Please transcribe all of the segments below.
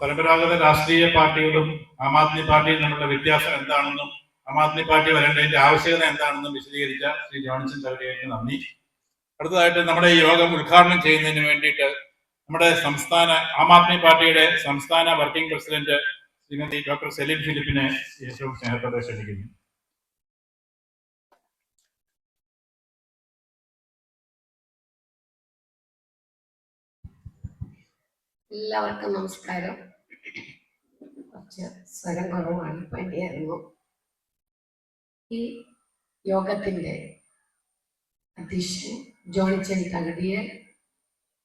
പരമ്പരാഗത രാഷ്ട്രീയ പാർട്ടികളും ആം ആദ്മി പാർട്ടിയും തമ്മിലുള്ള വ്യത്യാസം എന്താണെന്നും ആം ആദ്മി പാർട്ടി വരേണ്ടതിന്റെ ആവശ്യകത എന്താണെന്നും വിശദീകരിച്ച ശ്രീ ജോൺസൺ തവരേക്ക് നന്ദി. അടുത്തതായിട്ട് നമ്മുടെ ഈ യോഗം ഉദ്ഘാടനം ചെയ്യുന്നതിന് വേണ്ടിയിട്ട് നമ്മുടെ സംസ്ഥാന ആം ആദ്മി പാർട്ടിയുടെ സംസ്ഥാന working president Shrimati doctor Saleem ഫിലിപ്പിനെ ഏറ്റവും സ്നേഹത്തോടെ ക്ഷണിക്കുന്നു. എല്ലാവർക്കും നമസ്കാരം. കുറച്ച് സ്വരം കുറവാണ് പനിയായിരുന്നു ഈ യോഗത്തിന്റെ അധ്യക്ഷൻ ജോണിച്ചൻ തകടിയെ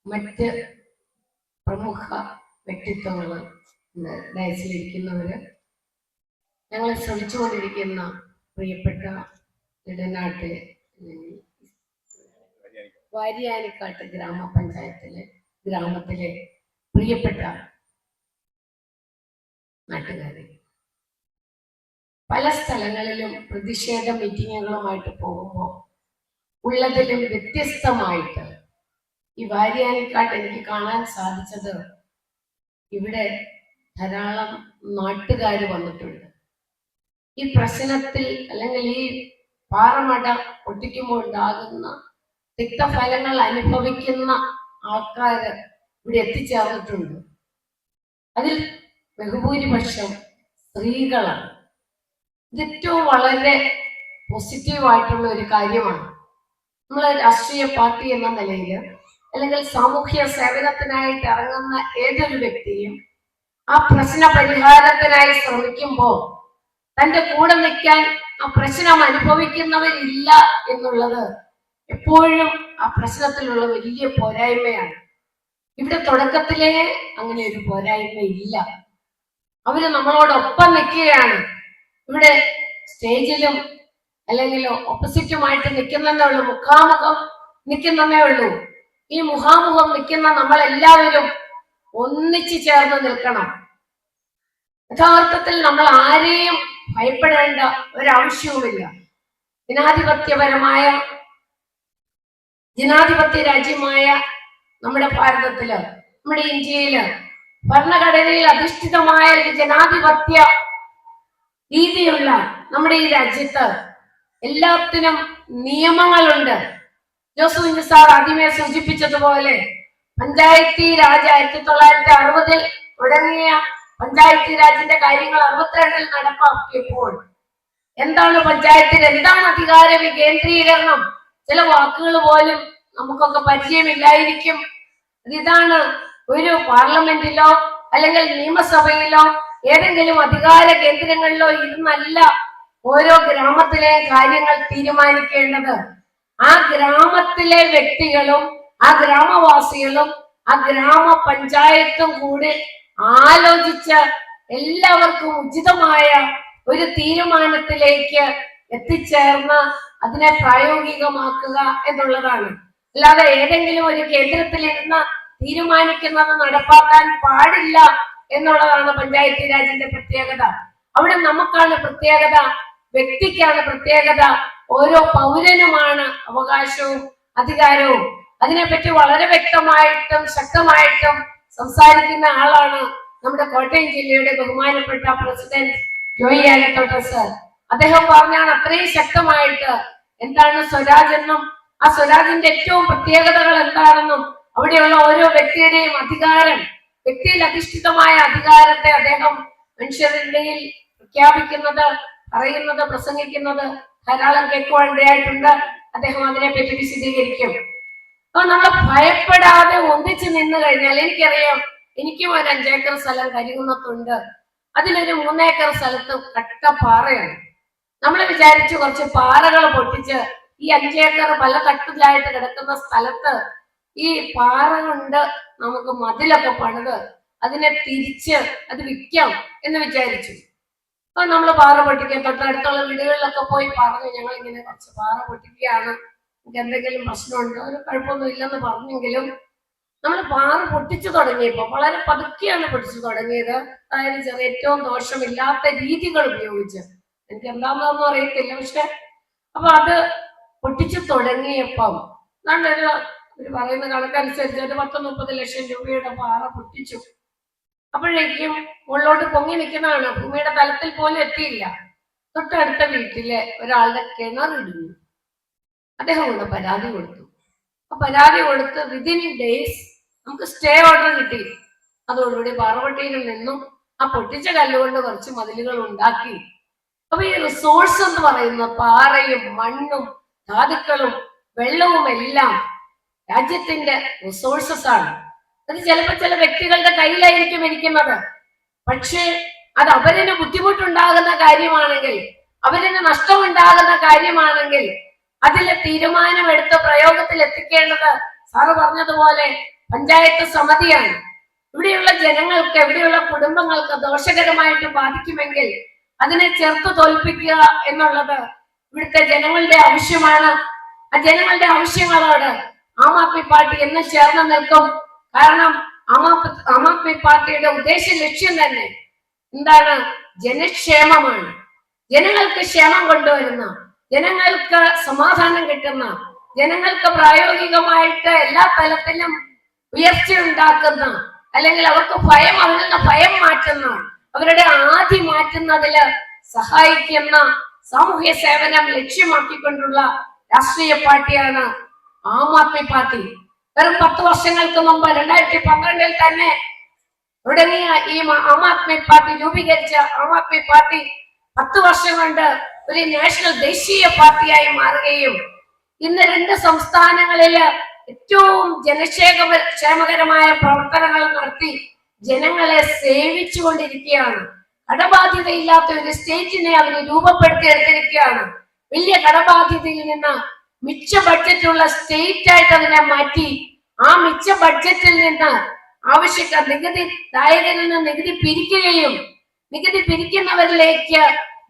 മറ്റ് പ്രമുഖ വ്യക്തിത്വങ്ങൾ ഡയസിലിരിക്കുന്നവര് ഞങ്ങൾ ശ്രമിച്ചുകൊണ്ടിരിക്കുന്ന പ്രിയപ്പെട്ട ഇടനാട്ട് വാര്യാനിക്കാട്ട്. വാരിയാനിക്കാട്ട് ഗ്രാമപഞ്ചായത്തിലെ ഗ്രാമത്തിലെ പ്രിയപ്പെട്ട നാട്ടുകാരെ പല സ്ഥലങ്ങളിലും പ്രതിഷേധ മീറ്റിങ്ങുകളുമായിട്ട് പോകുമ്പോൾ ഉള്ളതിലും വ്യത്യസ്തമായിട്ട് ഈ വാരിയാനിക്കാട്ട് എനിക്ക് കാണാൻ സാധിച്ചത് ഇവിടെ ധാരാളം നാട്ടുകാർ വന്നിട്ടുണ്ട്. ഈ പ്രശ്നത്തിൽ അല്ലെങ്കിൽ ഈ പാറമട പൊട്ടിക്കുമ്പോൾ ഉണ്ടാകുന്ന തിക്തഫലങ്ങൾ അനുഭവിക്കുന്ന ആൾക്കാര് ഇവിടെ എത്തിച്ചേർന്നിട്ടുണ്ട്. അതിൽ ബഹുഭൂരിപക്ഷം സ്ത്രീകളാണ്. ഇത് ഏറ്റവും വളരെ പോസിറ്റീവായിട്ടുള്ള ഒരു കാര്യമാണ്. നമ്മൾ രാഷ്ട്രീയ പാർട്ടി എന്ന നിലയിൽ അല്ലെങ്കിൽ സാമൂഹ്യ സേവനത്തിനായിട്ട് ഇറങ്ങുന്ന ഏതൊരു വ്യക്തിയും ആ പ്രശ്ന പരിഹാരത്തിനായി ശ്രമിക്കുമ്പോൾ തന്റെ കൂടെ നിൽക്കാൻ ആ പ്രശ്നം അനുഭവിക്കുന്നവരില്ല എന്നുള്ളത് എപ്പോഴും ആ പ്രശ്നത്തിലുള്ള വലിയ പോരായ്മയാണ്. ഇവിടെ തുടക്കത്തിലെ അങ്ങനെ ഒരു പോരായ്മ ഇല്ല. അവർ നമ്മളോടൊപ്പം നിൽക്കുകയാണ്. ഇവിടെ സ്റ്റേജിലും അല്ലെങ്കിൽ ഓപ്പോസിറ്റുമായിട്ട് നിൽക്കുന്നതേ ഉള്ളൂ. മുഖാമുഖം നിൽക്കുന്നതേ ഉള്ളൂ. ഈ മുഖാമുഖം നിൽക്കുന്ന നമ്മളെല്ലാവരും ഒന്നിച്ചു ചേർന്ന് നിൽക്കണം. യഥാർത്ഥത്തിൽ നമ്മൾ ആരെയും ഭയപ്പെടേണ്ട ഒരാവശ്യവുമില്ല. ജനാധിപത്യപരമായ ജനാധിപത്യ രാജ്യമായ നമ്മുടെ ഭാരതത്തിൽ നമ്മുടെ ഇന്ത്യയിൽ ഭരണഘടനയിൽ അധിഷ്ഠിതമായ ഒരു ജനാധിപത്യ രീതിയുള്ള നമ്മുടെ ഈ രാജ്യത്ത് എല്ലാത്തിനും നിയമങ്ങളുണ്ട്. ജോസഫ് സാർ ആദ്യമേ സൂചിപ്പിച്ചതുപോലെ പഞ്ചായത്തി രാജ് ആയിരത്തി തൊള്ളായിരത്തി അറുപതിൽ തുടങ്ങിയ പഞ്ചായത്തി രാജിന്റെ കാര്യങ്ങൾ അറുപത്തിരണ്ടിൽ നടപ്പാക്കിയപ്പോൾ എന്താണ് പഞ്ചായത്തിൽ എന്താണ് അധികാര വികേന്ദ്രീകരണം? ചില വാക്കുകൾ പോലും നമുക്കൊക്കെ പരിചയമില്ലായിരിക്കും. ഇതാണ് ഒരു പാർലമെന്റിലോ അല്ലെങ്കിൽ നിയമസഭയിലോ ഏതെങ്കിലും അധികാര കേന്ദ്രങ്ങളിലോ ഇരുന്നല്ല ഓരോ ഗ്രാമത്തിലെ കാര്യങ്ങൾ തീരുമാനിക്കേണ്ടത്. ആ ഗ്രാമത്തിലെ വ്യക്തികളും ആ ഗ്രാമവാസികളും ആ ഗ്രാമപഞ്ചായത്തും കൂടി ആലോചിച്ച് എല്ലാവർക്കും ഉചിതമായ ഒരു തീരുമാനത്തിലേക്ക് എത്തിച്ചേർന്ന് അതിനെ പ്രായോഗികമാക്കുക എന്നുള്ളതാണ്. അല്ലാതെ ഏതെങ്കിലും ഒരു കേന്ദ്രത്തിൽ ഇരുന്ന് തീരുമാനിക്കുന്നത് നടപ്പാക്കാൻ പാടില്ല എന്നുള്ളതാണ് പഞ്ചായത്ത് രാജിന്റെ പ്രത്യേകത. അവിടെ നമുക്കാണ് പ്രത്യേകത വ്യക്തിക്കാണ് പ്രത്യേകത ഓരോ പൗരനുമാണ് അവകാശവും അധികാരവും. അതിനെപ്പറ്റി വളരെ വ്യക്തമായിട്ടും ശക്തമായിട്ടും സംസാരിക്കുന്ന ആളാണ് നമ്മുടെ കോട്ടയം ജില്ലയുടെ ബഹുമാനപ്പെട്ട പ്രസിഡന്റ് ജോയി ആലത്തോട്ട സർ. അദ്ദേഹം പറഞ്ഞാണ് അത്രയും ശക്തമായിട്ട് എന്താണ് സ്വരാജ് എന്നും ആ സ്വരാജിന്റെ ഏറ്റവും പ്രത്യേകതകൾ എന്താണെന്നും അവിടെയുള്ള ഓരോ വ്യക്തിയുടെയും അധികാരം വ്യക്തിയിൽ അധിഷ്ഠിതമായ അധികാരത്തെ അദ്ദേഹം മനുഷ്യരിടയിൽ പ്രഖ്യാപിക്കുന്നത് പറയുന്നത് പ്രസംഗിക്കുന്നത് ധാരാളം കേൾക്കുവാനിടയായിട്ടുണ്ട് അദ്ദേഹം അതിനെപ്പറ്റി വിശദീകരിക്കും. അപ്പൊ നമ്മൾ ഭയപ്പെടാതെ ഒന്നിച്ചു നിന്ന് കഴിഞ്ഞാൽ എനിക്കറിയാം എനിക്കും ഒരു അഞ്ചേക്കർ സ്ഥലം കരികുന്നത്തുണ്ട്. അതിലൊരു മൂന്നേക്കർ സ്ഥലത്ത് കട്ട പാറയാണ് നമ്മൾ വിചാരിച്ചു കുറച്ച് പാറകൾ പൊട്ടിച്ച് ഈ അഞ്ചേക്കർ പല തട്ടിലായിട്ട് കിടക്കുന്ന സ്ഥലത്ത് ഈ പാറ കൊണ്ട് നമുക്ക് മതിലൊക്കെ പണിത് അതിനെ തിരിച്ച് അത് വിൽക്കാം എന്ന് വിചാരിച്ചു. അപ്പൊ നമ്മൾ പാറ പൊട്ടിക്കാൻ തൊട്ടടുത്തുള്ള വീടുകളിലൊക്കെ പോയി പറഞ്ഞു ഞങ്ങൾ ഇങ്ങനെ കുറച്ച് പാറ പൊട്ടിക്കുകയാണ്. നമുക്ക് എന്തെങ്കിലും പ്രശ്നമുണ്ടോ? ഒരു കുഴപ്പമൊന്നും ഇല്ലെന്ന് പറഞ്ഞെങ്കിലും നമ്മൾ പാറ പൊട്ടിച്ചു തുടങ്ങിയപ്പോൾ വളരെ പതുക്കെയാണ് പൊട്ടിച്ചു തുടങ്ങിയത്. അതായത് ചെറിയ ഏറ്റവും ദോഷമില്ലാത്ത രീതികൾ ഉപയോഗിച്ച്. എനിക്ക് എന്താണെന്നൊന്നും അറിയത്തില്ല പക്ഷെ. അപ്പൊ അത് പൊട്ടിച്ചു തുടങ്ങിയപ്പം നല്ലൊരു പറയുന്ന കണക്കനുസരിച്ച് ഒരു പത്ത് മുപ്പത് ലക്ഷം രൂപയുടെ പാറ പൊട്ടിച്ചു. അപ്പോഴേക്കും മുകളിലോട്ട് പൊങ്ങി നിൽക്കുന്നതാണ്. ഭൂമിയുടെ തലത്തിൽ പോലും എത്തിയില്ല. തൊട്ടടുത്ത വീട്ടിലെ ഒരാളുടെ കിണറിടുന്നു അദ്ദേഹം കൊണ്ട് പരാതി കൊടുത്തു. ആ പരാതി കൊടുത്ത് വിതിൻ ഡേയ്സ് നമുക്ക് സ്റ്റേ ഓർഡർ കിട്ടി. അതോടുകൂടി പാറവട്ടിയിൽ നിന്നും ആ പൊട്ടിച്ച കല്ലുകൊണ്ട് കുറച്ച് മതിലുകൾ ഉണ്ടാക്കി. അപ്പൊ ഈ റിസോഴ്സ് എന്ന് പറയുന്ന പാറയും മണ്ണും ധാതുക്കളും വെള്ളവും എല്ലാം രാജ്യത്തിന്റെ റിസോഴ്സസ് ആണ്. അത് ചിലപ്പോൾ ചില വ്യക്തികളുടെ കയ്യിലായിരിക്കും ഇരിക്കുന്നത്. പക്ഷേ അത് അവരിന് ബുദ്ധിമുട്ടുണ്ടാകുന്ന കാര്യമാണെങ്കിൽ അവരിന് നഷ്ടമുണ്ടാകുന്ന കാര്യമാണെങ്കിൽ അതിലെ തീരുമാനമെടുത്ത് പ്രയോഗത്തിൽ എത്തിക്കേണ്ടത് സാറ് പറഞ്ഞതുപോലെ പഞ്ചായത്ത് സമിതിയാണ്. ഇവിടെയുള്ള ജനങ്ങൾക്ക് ഇവിടെയുള്ള കുടുംബങ്ങൾക്ക് ദോഷകരമായിട്ട് ബാധിക്കുമെങ്കിൽ അതിനെ ചെറുത്ത് തോൽപ്പിക്കുക എന്നുള്ളത് ഇവിടുത്തെ ജനങ്ങളുടെ ആവശ്യമാണ്. ആ ജനങ്ങളുടെ ആവശ്യങ്ങളോട് ആം ആദ്മി പാർട്ടി എന്ന് ചേർന്ന് നിൽക്കും. കാരണം ആം ആദ്മി പാർട്ടിയുടെ ഉദ്ദേശ ലക്ഷ്യം തന്നെ എന്താണ്? ജനക്ഷേമമാണ്. ജനങ്ങൾക്ക് ക്ഷേമം കൊണ്ടുവരുന്ന ജനങ്ങൾക്ക് സമാധാനം കിട്ടുന്ന ജനങ്ങൾക്ക് പ്രായോഗികമായിട്ട് എല്ലാ തലത്തിലും ഉയർച്ച ഉണ്ടാക്കുന്ന അല്ലെങ്കിൽ അവർക്ക് ഭയം നിന്ന് ഭയം മാറ്റുന്ന അവരുടെ ആധി മാറ്റുന്നതിൽ സഹായിക്കുന്ന സാമൂഹ്യ സേവനം ലക്ഷ്യമാക്കിക്കൊണ്ടുള്ള രാഷ്ട്രീയ പാർട്ടിയാണ് ആം ആദ്മി പാർട്ടി. വെറും പത്ത് വർഷങ്ങൾക്ക് മുമ്പ് രണ്ടായിരത്തി പന്ത്രണ്ടിൽ തന്നെ തുടങ്ങിയ ഈ ആം ആദ്മി പാർട്ടി രൂപീകരിച്ച ആം ആദ്മി പാർട്ടി പത്ത് വർഷം കൊണ്ട് ഒരു നാഷണൽ ദേശീയ പാർട്ടിയായി മാറുകയും ഇന്ന് രണ്ട് സംസ്ഥാനങ്ങളിൽ ഏറ്റവും ജനക്ഷേമ ക്ഷേമകരമായ പ്രവർത്തനങ്ങൾ നടത്തി ജനങ്ങളെ സേവിച്ചുകൊണ്ടിരിക്കുകയാണ്. കടബാധ്യതയില്ലാത്ത ഒരു സ്റ്റേറ്റിനെ അവർ രൂപപ്പെടുത്തിയെടുത്തിരിക്കുകയാണ് വലിയ കടബാധ്യതയിൽ നിന്ന് മിച്ച ബഡ്ജറ്റുള്ള സ്റ്റേറ്റ് ആയിട്ട് അതിനെ മാറ്റി ആ മിച്ച ബഡ്ജറ്റിൽ നിന്ന് ആവശ്യക്കാർ നികുതി ദായകരിൽ നിന്ന് നികുതി പിരിക്കുകയും നികുതി പിരിക്കുന്നവരിലേക്ക്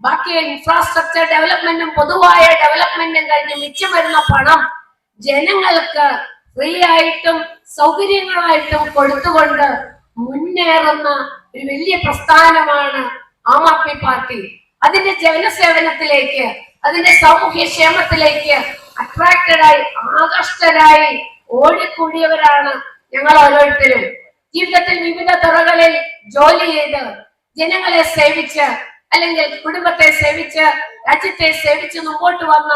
ബാക്കി ഇൻഫ്രാസ്ട്രക്ചർ ഡെവലപ്മെന്റും പൊതുവായ ഡെവലപ്മെന്റും കഴിഞ്ഞ് മിച്ചം വരുന്ന പണം ജനങ്ങൾക്ക് ഫ്രീ ആയിട്ടും സൗകര്യങ്ങളായിട്ടും കൊടുത്തുകൊണ്ട് മുന്നേറുന്ന ഒരു വലിയ പ്രസ്ഥാനമാണ് ആം ആദ്മി പാർട്ടി. അതിന്റെ ജനസേവനത്തിലേക്ക് അതിന്റെ സാമൂഹ്യ ക്ഷേമത്തിലേക്ക് അട്രാക്റ്റഡ് ആയി ആകർഷ്ടരായി ഓടിക്കൂടിയവരാണ് ഞങ്ങൾ ഓരോരുത്തരും. ജീവിതത്തിൽ വിവിധ തുറകളിൽ ജോലി ചെയ്ത് ജനങ്ങളെ സേവിച്ച് അല്ലെങ്കിൽ കുടുംബത്തെ സേവിച്ച് രാജ്യത്തെ സേവിച്ച് മുമ്പോട്ട് വന്ന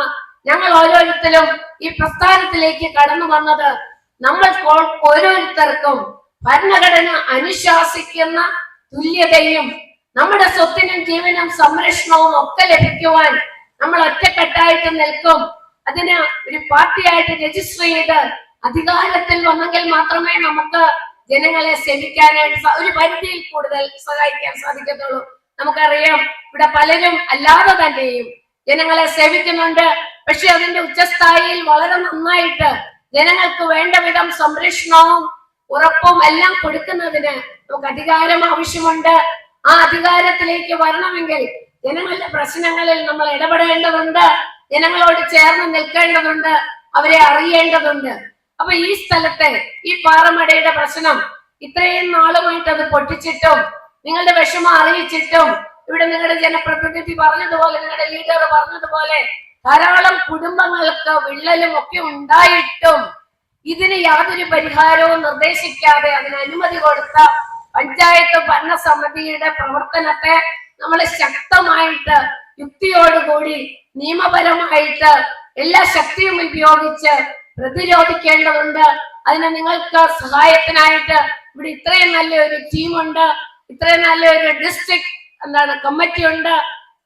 ഞങ്ങൾ ഓരോരുത്തരും ഈ പ്രസ്ഥാനത്തിലേക്ക് കടന്നു വന്നത് നമ്മൾ ഓരോരുത്തർക്കും ഭരണഘടന അനുശാസിക്കുന്ന തുല്യതയും നമ്മുടെ സ്വത്തിനും ജീവനും സംരക്ഷണവും ഒക്കെ ലഭിക്കുവാൻ നമ്മൾ ഒറ്റക്കെട്ടായിട്ട് നിൽക്കും. അതിന് ഒരു പാർട്ടിയായിട്ട് രജിസ്റ്റർ ചെയ്ത് അധികാരത്തിൽ വന്നെങ്കിൽ മാത്രമേ നമുക്ക് ജനങ്ങളെ സേവിക്കാനായിട്ട് ഒരു പരിധിയിൽ കൂടുതൽ സഹായിക്കാൻ സാധിക്കത്തുള്ളൂ. നമുക്കറിയാം ഇവിടെ പലരും അല്ലാതെ തന്നെയും ജനങ്ങളെ സേവിക്കുന്നുണ്ട്. പക്ഷെ അതിന്റെ ഉച്ചസ്ഥായിയിൽ വളരെ നന്നായിട്ട് ജനങ്ങൾക്ക് വേണ്ട വിധം സംരക്ഷണവും ഉറപ്പും എല്ലാം കൊടുക്കുന്നതിന് നമുക്ക് അധികാരം ആവശ്യമുണ്ട്. ആ അധികാരത്തിലേക്ക് വരണമെങ്കിൽ ജനങ്ങളുടെ പ്രശ്നങ്ങളിൽ നമ്മൾ ഇടപെടേണ്ടതുണ്ട്. ജനങ്ങളോട് ചേർന്ന് നിൽക്കേണ്ടതുണ്ട്. അവരെ അറിയേണ്ടതുണ്ട്. അപ്പൊ ഈ സ്ഥലത്തെ ഈ പാറമടയുടെ പ്രശ്നം ഇത്രയും നാളുമായിട്ട് അത് പൊട്ടിച്ചിട്ടും നിങ്ങളുടെ വിഷമം അറിയിച്ചിട്ടും ഇവിടെ നിങ്ങളുടെ ജനപ്രതിനിധി പറഞ്ഞതുപോലെ നിങ്ങളുടെ ലീഡർ പറഞ്ഞതുപോലെ ധാരാളം കുടുംബങ്ങൾക്ക് വിള്ളലും ഒക്കെ ഉണ്ടായിട്ടും ഇതിന് യാതൊരു പരിഹാരവും നിർദ്ദേശിക്കാതെ അതിന് അനുമതി കൊടുത്ത ഭരണസമിതിയുടെ പ്രവർത്തനത്തെ നമ്മൾ ശക്തമായിട്ട് യുക്തിയോടുകൂടി നിയമപരമായിട്ട് എല്ലാ ശക്തിയും ഉപയോഗിച്ച് പ്രതിരോധിക്കേണ്ടതുണ്ട്. അതിന് നിങ്ങൾക്ക് സഹായത്തിനായിട്ട് ഇവിടെ ഇത്രയും നല്ലൊരു ടീമുണ്ട്. ഇത്രയും നല്ലൊരു ഡിസ്ട്രിക്ട് എന്താണ് കമ്മിറ്റി ഉണ്ട്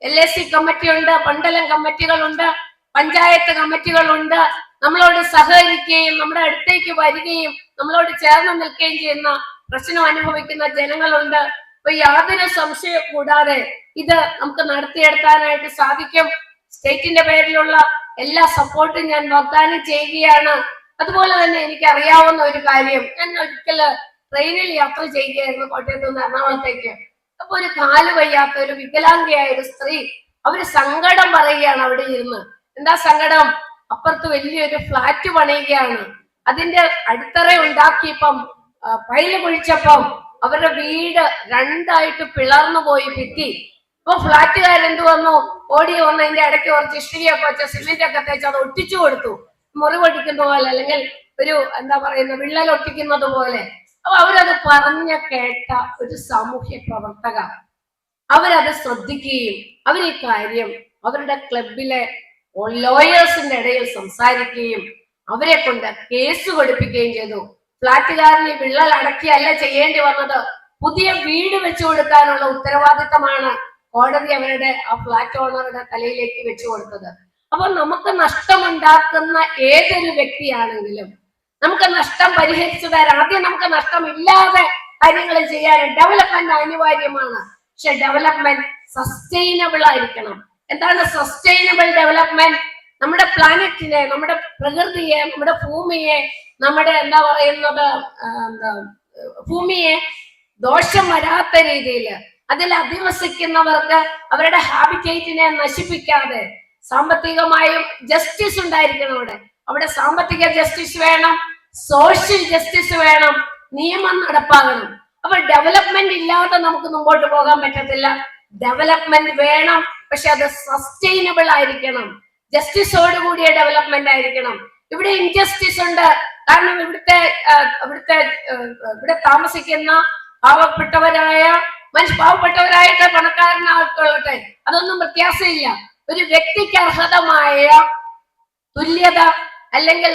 എൽ എസ് സി കമ്മിറ്റി ഉണ്ട് മണ്ഡലം കമ്മിറ്റികളുണ്ട് പഞ്ചായത്ത് കമ്മിറ്റികളുണ്ട്. നമ്മളോട് സഹകരിക്കുകയും നമ്മുടെ അടുത്തേക്ക് വരികയും നമ്മളോട് ചേർന്ന് നിൽക്കുകയും ചെയ്യുന്ന പ്രശ്നം അനുഭവിക്കുന്ന ജനങ്ങളുണ്ട്. അപ്പൊ യാതൊരു സംശയം കൂടാതെ ഇത് നമുക്ക് നടത്തിയെടുക്കാനായിട്ട് സാധിക്കും. സ്റ്റേറ്റിന്റെ പേരിലുള്ള എല്ലാ സപ്പോർട്ടും ഞാൻ വാഗ്ദാനം ചെയ്യുകയാണ്. അതുപോലെ തന്നെ എനിക്ക് അറിയാവുന്ന ഒരു കാര്യം. ഞാൻ ഒരിക്കൽ ട്രെയിനിൽ യാത്ര ചെയ്യുകയായിരുന്നു കോട്ടയത്ത് നിന്ന് എറണാകുളത്തേക്ക്. അപ്പൊ ഒരു കാൽ വയ്യാത്ത ഒരു വികലാംഗിയായ ഒരു സ്ത്രീ അവർ സങ്കടം പറയുകയാണ് അവിടെ ഇരുന്ന്. എന്താ സങ്കടം? അപ്പുറത്ത് വലിയൊരു ഫ്ലാറ്റ് പണിയുകയാണ്. അതിന്റെ അടിത്തറ ഉണ്ടാക്കിയപ്പം പൈൽ കുഴിച്ചപ്പം അവരുടെ വീട് രണ്ടായിട്ട് പിളർന്നു പോയി ഭിത്തി. അപ്പൊ ഫ്ലാറ്റുകാരെന്ത് വന്നു ഓടി വന്ന് അതിന്റെ ഇടയ്ക്ക് കുറച്ച് ഇഷ്ടികയൊക്കെ വെച്ച സിമെന്റ് ഒക്കെ തേച്ച് അത് ഒട്ടിച്ചു കൊടുത്തു. മുറിവൊട്ടിക്കുന്ന പോലെ അല്ലെങ്കിൽ ഒരു എന്താ പറയുന്ന വിള്ളൽ ഒട്ടിക്കുന്നത് പോലെ. അപ്പൊ അവരത് പറഞ്ഞ കേട്ട ഒരു സാമൂഹ്യ പ്രവർത്തക അവരത് ശ്രദ്ധിക്കുകയും അവർ ഈ കാര്യം അവരുടെ ക്ലബിലെ ലോയേഴ്സിന്റെ ഇടയിൽ സംസാരിക്കുകയും അവരെ കൊണ്ട് കേസ് കൊടുപ്പിക്കുകയും ചെയ്തു. ഫ്ലാറ്റുകാരന് വിള്ളൽ അടക്കിയല്ല ചെയ്യേണ്ടി വന്നത്. പുതിയ വീട് വെച്ചു കൊടുക്കാനുള്ള ഉത്തരവാദിത്തമാണ് കോടതി അവരുടെ ആ ഫ്ലാറ്റ് ഓണറുടെ തലയിലേക്ക് വെച്ചു കൊടുത്തത്. അപ്പൊ നമുക്ക് നഷ്ടമുണ്ടാക്കുന്ന ഏതൊരു വ്യക്തിയാണെങ്കിലും നമുക്ക് നഷ്ടം പരിഹരിച്ചു തരാം ആദ്യം നമുക്ക് നഷ്ടമില്ലാതെ കാര്യങ്ങൾ ചെയ്യാൻ ഡെവലപ്മെന്റ് അനിവാര്യമാണ്. പക്ഷെ ഡെവലപ്മെന്റ് സസ്റ്റൈനബിൾ ആയിരിക്കണം. എന്താണ് സസ്റ്റൈനബിൾ ഡെവലപ്മെന്റ് നമ്മുടെ പ്ലാനറ്റിനെ നമ്മുടെ പ്രകൃതിയെ നമ്മുടെ ഭൂമിയെ നമ്മുടെ എന്താ പറയുന്നത് എന്താ ഭൂമിയെ ദോഷം വരാത്ത രീതിയിൽ അതിൽ അധിവസിക്കുന്നവർക്ക് അവരുടെ ഹാബിറ്റേറ്റിനെ നശിപ്പിക്കാതെ സാമ്പത്തികമായും ജസ്റ്റിസ് ഉണ്ടായിരിക്കണം അവിടെ. അവിടെ സാമ്പത്തിക ജസ്റ്റിസ് വേണം സോഷ്യൽ ജസ്റ്റിസ് വേണം നിയമം നടപ്പാകണം. അപ്പൊ ഡെവലപ്മെന്റ് ഇല്ലാതെ നമുക്ക് മുമ്പോട്ട് പോകാൻ പറ്റത്തില്ല. ഡെവലപ്മെന്റ് വേണം പക്ഷെ അത് സസ്റ്റൈനബിൾ ആയിരിക്കണം. ജസ്റ്റിസോട് കൂടിയ ഡെവലപ്മെന്റ് ആയിരിക്കണം. ഇവിടെ ഇൻജസ്റ്റിസ് ഉണ്ട്. കാരണം ഇവിടുത്തെ ഇവിടുത്തെ ഇവിടെ താമസിക്കുന്ന പാവപ്പെട്ടവരായ മനുഷ്യ പാവപ്പെട്ടവരായിട്ട് പണക്കാരനാകട്ടെ അതൊന്നും വ്യത്യാസമില്ല. ഒരു വ്യക്തിക്ക് അർഹതമായ തുല്യത അല്ലെങ്കിൽ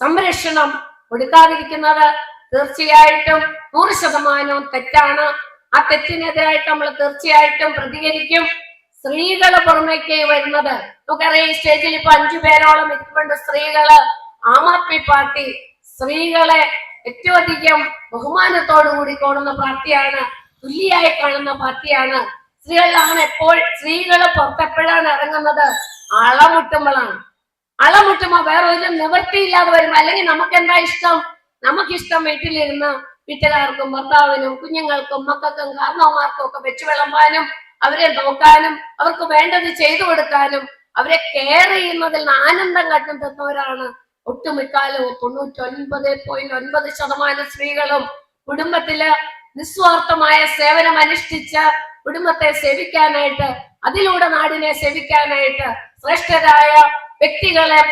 സംരക്ഷണം കൊടുക്കാതിരിക്കുന്നത് തീർച്ചയായിട്ടും നൂറ് ശതമാനവും തെറ്റാണ്. ആ തെറ്റിനെതിരായിട്ട് നമ്മൾ തീർച്ചയായിട്ടും പ്രതികരിക്കും. സ്ത്രീകൾ പുറമേക്ക് വരുന്നത്. നമുക്കറിയാം ഈ സ്റ്റേജിൽ ഇപ്പൊ അഞ്ചു പേരോളം ഇരിക്കുന്നുണ്ട് സ്ത്രീകൾ ആം ആദ്മി പാർട്ടി സ്ത്രീകളെ ഏറ്റവും അധികം ബഹുമാനത്തോടു കൂടി കാണുന്ന പാർട്ടിയാണ് തുല്യായി കാണുന്ന പാർട്ടിയാണ്. സ്ത്രീകളിലാണ് എപ്പോൾ സ്ത്രീകൾ പുറത്തെപ്പോഴാണ് ഇറങ്ങുന്നത്? അളമുട്ടുമ്പോഴാണ്. അളമുട്ടുമ്പോ വേറെ ഒരു നിവൃത്തിയില്ലാതെ വരും അല്ലെങ്കിൽ നമുക്ക് എന്താ ഇഷ്ടം? നമുക്കിഷ്ടം വീട്ടിലിരുന്ന് വീട്ടുകാർക്കും ഭർത്താവിനും കുഞ്ഞുങ്ങൾക്കും മക്കൾക്കും കാരണവന്മാർക്കും ഒക്കെ വെച്ചു വിളമ്പാനും അവരെ നോക്കാനും അവർക്ക് വേണ്ടത് ചെയ്തു കൊടുക്കാനും അവരെ കെയർ ചെയ്യുന്നതിൽ ആനന്ദം കണ്ടെത്തുന്നവരാണ് ഒട്ടുമിക്കാലും തൊണ്ണൂറ്റൊൻപത് പോയിന്റ് ഒൻപത് ശതമാനം സ്ത്രീകളും. കുടുംബത്തിൽ നിസ്വാർത്ഥമായ സേവനം അനുഷ്ഠിച്ച കുടുംബത്തെ സേവിക്കാനായിട്ട് അതിലൂടെ നാടിനെ സേവിക്കാനായിട്ട് ശ്രേഷ്ഠരായ വ്യക്തികളെ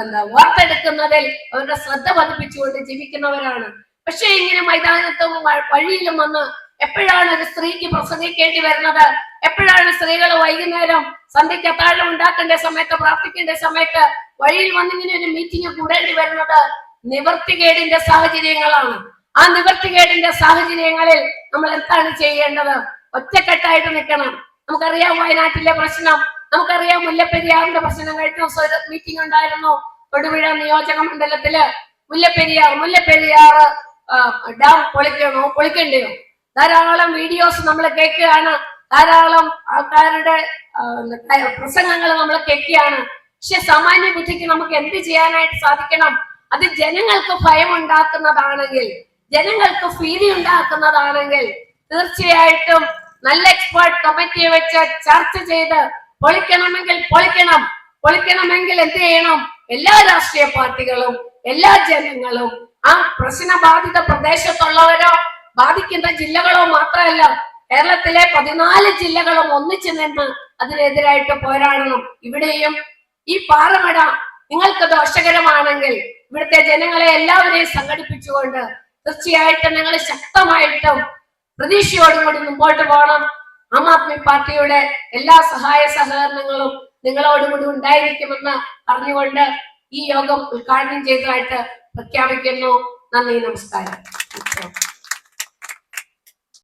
എന്താ വാർത്തെടുക്കുന്നതിൽ അവരുടെ ശ്രദ്ധ പതിപ്പിച്ചുകൊണ്ട് ജീവിക്കുന്നവരാണ്. പക്ഷെ ഇങ്ങനെ മൈതാനത്തും വഴിയിലും വന്ന് എപ്പോഴാണ് ഒരു സ്ത്രീക്ക് പ്രസംഗിക്കേണ്ടി വരുന്നത്? എപ്പോഴാണ് സ്ത്രീകൾ വൈകുന്നേരം സന്ധ്യയ്ക്ക് അത്താഴം ഉണ്ടാക്കേണ്ട സമയത്ത് പ്രാർത്ഥിക്കേണ്ട സമയത്ത് വഴിയിൽ വന്നിങ്ങനെ ഒരു മീറ്റിംഗ് കൂടേണ്ടി വരുന്നത് നിവർത്തികേടിന്റെ സാഹചര്യങ്ങളാണ്. ആ നിവർത്തികേടിന്റെ സാഹചര്യങ്ങളിൽ നമ്മൾ എന്താണ് ചെയ്യേണ്ടത്? ഒറ്റക്കെട്ടായിട്ട് നിൽക്കണം. നമുക്കറിയാം വയനാട്ടിലെ പ്രശ്നം. നമുക്കറിയാം മുല്ലപ്പെരിയാറിന്റെ പ്രശ്നം. കഴിഞ്ഞ ദിവസം ഒരു മീറ്റിംഗ് ഉണ്ടായിരുന്നു. തൊടുപുഴ നിയോജക മണ്ഡലത്തിൽ. മുല്ലപ്പെരിയാർ മുല്ലപ്പെരിയാർ ഡാം പൊളിക്കണോ പൊളിക്കണ്ടയോ ധാരാളം വീഡിയോസ് നമ്മൾ കേൾക്കുകയാണ്. ധാരാളം ആൾക്കാരുടെ പ്രസംഗങ്ങൾ നമ്മൾ കേൾക്കുകയാണ്. പക്ഷെ സാമാന്യ ബുദ്ധിക്ക് നമുക്ക് എന്ത് ചെയ്യാനായിട്ട് സാധിക്കണം? അത് ജനങ്ങൾക്ക് ഭയം ഉണ്ടാക്കുന്നതാണെങ്കിൽ ജനങ്ങൾക്ക് ഭീതി ഉണ്ടാക്കുന്നതാണെങ്കിൽ തീർച്ചയായിട്ടും നല്ല എക്സ്പേർട്ട് കമ്മിറ്റിയെ വെച്ച് ചർച്ച ചെയ്ത് പൊളിക്കണമെങ്കിൽ പൊളിക്കണം. പൊളിക്കണമെങ്കിൽ എന്ത് ചെയ്യണം? എല്ലാ രാഷ്ട്രീയ പാർട്ടികളും എല്ലാ ജനങ്ങളും ആ പ്രശ്നബാധിത പ്രദേശത്തുള്ളവരോ ബാധിക്കുന്ന ജില്ലകളോ മാത്രമല്ല കേരളത്തിലെ പതിനാല് ജില്ലകളും ഒന്നിച്ചു നിന്ന് അതിനെതിരായിട്ട് പോരാടണം. ഇവിടെയും ഈ പാറമട നിങ്ങൾക്ക് ദോഷകരമാണെങ്കിൽ ഇവിടുത്തെ ജനങ്ങളെ എല്ലാവരെയും സംഘടിപ്പിച്ചുകൊണ്ട് തീർച്ചയായിട്ടും നിങ്ങൾ ശക്തമായിട്ടും പ്രതീക്ഷയോടുകൂടി മുമ്പോട്ട് പോകണം. ആം ആദ്മി പാർട്ടിയുടെ എല്ലാ സഹായ സഹകരണങ്ങളും നിങ്ങളോടുകൂടി ഉണ്ടായിരിക്കുമെന്ന് പറഞ്ഞുകൊണ്ട് ഈ യോഗം ഉദ്ഘാടനം ചെയ്തതായിട്ട് പ്രഖ്യാപിക്കുന്നു. നന്ദി നമസ്കാരം.